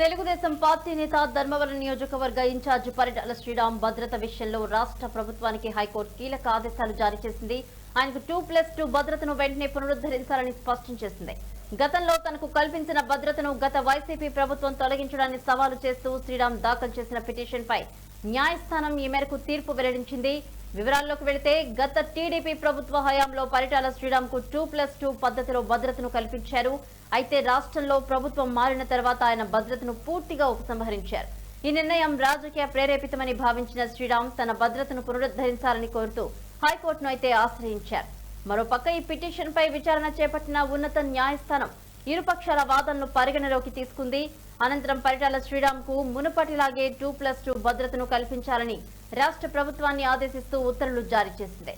Telugu Desam party నేత ధర్మవరం నియోజకవర్గ incharge Paritala Sriram భద్రత విషయంలో రాష్ట్ర ప్రభుత్వానికి హైకోర్టు కీలక ఆదేశాలు జారీ చేసింది. ఆయనకు టూ ప్లస్ టూ భద్రతను వెంటనే పునరుద్ధరించాలని స్పష్టం చేసింది. గతంలో తనకు కల్పించిన భద్రతను గత వైసీపీ ప్రభుత్వం తొలగించడాన్ని సవాలు చేస్తూ శ్రీరామ్ దాఖలు చేసిన పిటిషన్ పై న్యాయస్థానం ఈ మేరకు తీర్పు వెల్లడించింది. వివరాల్లోకి వెళితే గత టీడీపీ ప్రభుత్వ హయాంలో పరిటాల శ్రీరామ్కు టూ ప్లస్ టూ పద్ధతిలో భద్రతను కల్పించారు. అయితే రాష్ట్రంలో ప్రభుత్వం మారిన తర్వాత ఆయన భద్రతను పూర్తిగా ఉపసంహరించారు. ఈ నిర్ణయం రాజకీయ ప్రేరేపితమని భావించిన శ్రీరామ్ తన భద్రతను పునరుద్ధరించాలని కోరుతూ హైకోర్టును అయితే ఆశ్రయించారు. మరోపక్క ఈ పిటిషన్ పై విచారణ చేపట్టిన ఉన్నత న్యాయస్థానం ఇరుపక్షాల వాదనలు పరిగణలోకి తీసుకుంది. అనంతరం పరిటాల శ్రీరామ్కు మునుపటిలాగే టూ ప్లస్ టూ భద్రతను కల్పించాలని రాష్ట్ర ప్రభుత్వాన్ని ఆదేశిస్తూ ఉత్తర్వులు జారీ చేసింది.